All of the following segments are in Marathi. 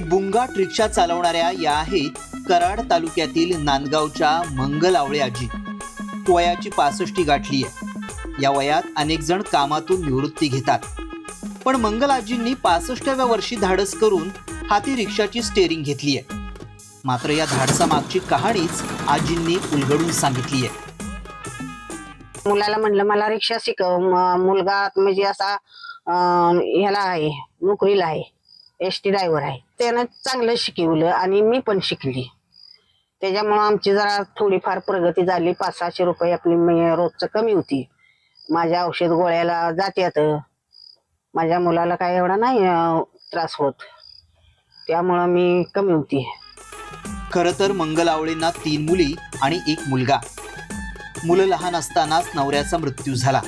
बुंगाट रिक्षा चालवणाऱ्या या आहेत कराड तालुक्यातील नांदगावच्या मंगल आवळे आजी. वयाची पासष्टी गाठली आहे. या वयात अनेक जण कामातून निवृत्ती घेतात. पण मंगल आजींनी पासष्टाव्या वर्षी धाडस करून हाती रिक्षाची स्टेअरिंग घेतली आहे. मात्र या धाडसामागची कहाणीच आजींनी उलगडून सांगितली आहे. मुलाला म्हणलं मला रिक्षा शिकव. मुलगा म्हणजे असा अं, ह्याला आहे नोकरीला आहे. एस टी ड्रायव्हर आहे. त्यानं चांगलं शिकवलं आणि मी पण शिकली. त्याच्यामुळं आमची जरा थोडीफार प्रगती झाली. पाच सहाशे रुपये आपली मी रोजचं कमी होती. माझ्या औषध गोळ्याला जात्यात माझ्या मुलाला काय एवढा नाही अं, त्रास होत. त्यामुळं मी कमी होती. खरं तर मंगल आवळेंना तीन मुली आणि एक मुलगा. मुलं लहान असतानाच नवऱ्याचा मृत्यू झाला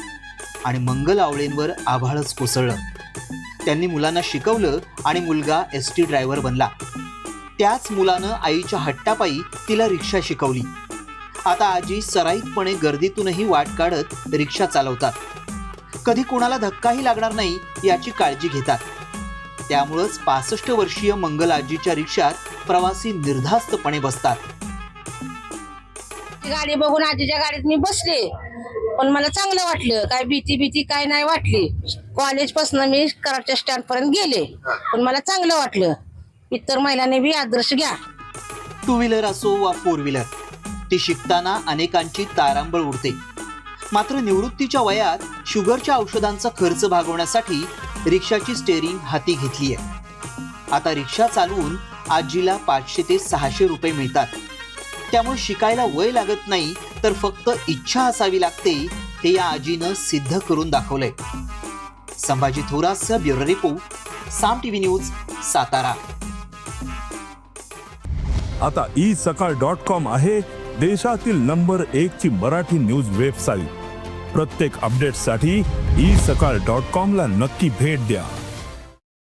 आणि मंगल आवळेंवर आभाळच कोसळलं. त्यांनी मुलांना शिकवलं आणि मुलगा एस टी ड्रायव्हर बनला. त्याच मुलानं आईच्या हट्टापायी तिला रिक्षा शिकवली. आता आजी सराईतपणे गर्दीतूनही वाट काढत रिक्षा चालवतात. कधी कोणाला धक्काही लागणार नाही याची काळजी घेतात. त्यामुळंच पासष्ट वर्षीय मंगल आजीच्या रिक्षात प्रवासी निर्धास्तपणे बसतात. ती गाडी बघून आजीच्या गाडीत मी बसले. पण मला चांगलं वाटलं. काय भीती भीती काय नाही वाटली. कॉलेजपासून मी कराडच्या स्टँड पर्यंत गेले. पण मला चांगलं वाटलं. इतर महिलांनी बी आदर्श घ्या. टू व्हीलर असो वा फोर व्हीलर ती शिकताना अनेकांची तारांबळ उडते. मात्र निवृत्तीच्या वयात शुगरच्या औषधांचा खर्च भागवण्यासाठी रिक्षाची स्टेअरिंग हाती घेतली आहे आता रिक्षा चालवून आजीला पाचशे ते सहाशे रुपये मिळतात. त्यामुळे शिकायला वय लागत नाही तर फक्त इच्छा असावी लागते हे या आजीनं सिद्ध करून दाखवलंय. Sambhaji थोरासह bureau report Saam TV news Satara. आता ई सकाळ डॉट कॉम आहे देशातील नंबर एक ची मराठी न्यूज वेबसाईट. प्रत्येक अपडेटसाठी ई सकाळ डॉट कॉम ला नक्की भेट द्या.